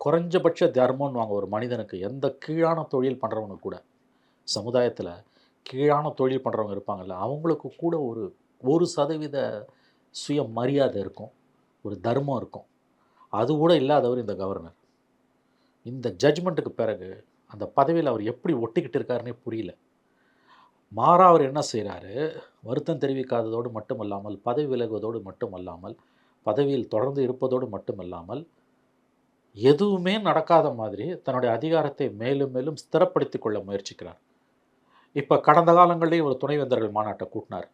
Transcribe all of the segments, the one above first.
குறைஞ்சபட்ச தர்மம்னு வாங்க ஒரு மனிதனுக்கு எந்த கீழான தொழில் பண்ணுறவங்க கூட. சமுதாயத்தில் கீழான தொழில் பண்ணுறவங்க இருப்பாங்கல்ல அவங்களுக்கு கூட ஒரு ஒரு சதவீத சுய மரியாதை இருக்கும். ஒரு தர்மம் இருக்கும். அது கூட இல்லாதவர் இந்த கவர்னர் இந்த ஜட்ஜ்மெண்ட்டுக்கு பிறகு அந்த பதவியில் அவர் எப்படி ஒட்டிக்கிட்டு இருக்காருன்னே புரியல. மாறா அவர் என்ன செய்கிறாரு வருத்தம் தெரிவிக்காததோடு மட்டுமல்லாமல் பதவி விலகுவதோடு மட்டுமல்லாமல் பதவியில் தொடர்ந்து இருப்பதோடு மட்டுமல்லாமல் எதுவுமே நடக்காத மாதிரி தன்னுடைய அதிகாரத்தை மேலும் மேலும் ஸ்திரப்படுத்தி கொள்ள முயற்சிக்கிறார். இப்போ கடந்த காலங்களிலேயே ஒரு துணைவேந்தர்கள் மாநாட்டை கூட்டினார்.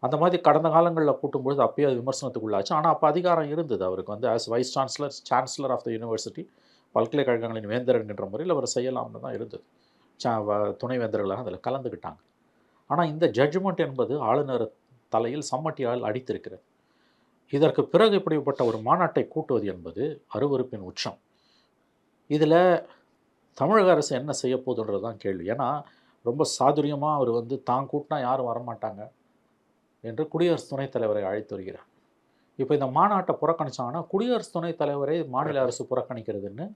அந்த மாதிரி கடந்த காலங்களில் கூட்டும்பொழுது அப்பயே அது விமர்சனத்துக்குள்ளாச்சு. ஆனால் அப்போ அதிகாரம் இருந்தது. அவருக்கு வந்து as vice chancellor chancellor of the university பல்கலைக்கழகங்களின் வேந்தர் என்கின்ற முறையில் அவர் செய்யலாம்னு தான் இருந்தது. சா வ- துணைவேந்தர்களாக அதில் கலந்துக்கிட்டாங்க. ஆனால் இந்த ஜட்ஜ்மெண்ட் என்பது ஆளுநர் தலையில் சம்மட்டியால் அடித்திருக்கிறது. இதற்கு பிறகு இப்படிப்பட்ட ஒரு மாநாட்டை கூட்டுவது என்பது அருவருப்பின் உச்சம். இதில் தமிழக அரசு என்ன செய்ய போகுதுன்றது தான் கேள்வி. ஏன்னா ரொம்ப சாதுரியமாக அவர் வந்து தான் கூட்டினா யாரும் வரமாட்டாங்க என்று குடியரசு துணைத் தலைவரை அழைத்து வருகிறார். இப்போ இந்த மாநாட்டை புறக்கணிச்சாங்கன்னா குடியரசு துணைத் தலைவரை மாநில அரசு புறக்கணிக்கிறதுன்னு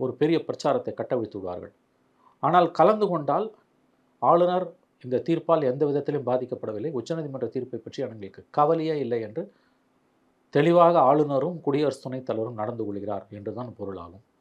ஒரு பெரிய பிரச்சாரத்தை கட்டவிழ்த்து விடுவார்கள். ஆனால் கலந்து கொண்டால் ஆளுநர் இந்த தீர்ப்பால் எந்த விதத்திலும் பாதிக்கப்படவில்லை. உச்சநீதிமன்ற தீர்ப்பை பற்றி எங்களுக்கு கவலையே இல்லை என்று தெளிவாக ஆளுநரும் குடியரசு துணைத் தலைவரும் நடந்து கொள்கிறார் என்றுதான் பொருளாகும்.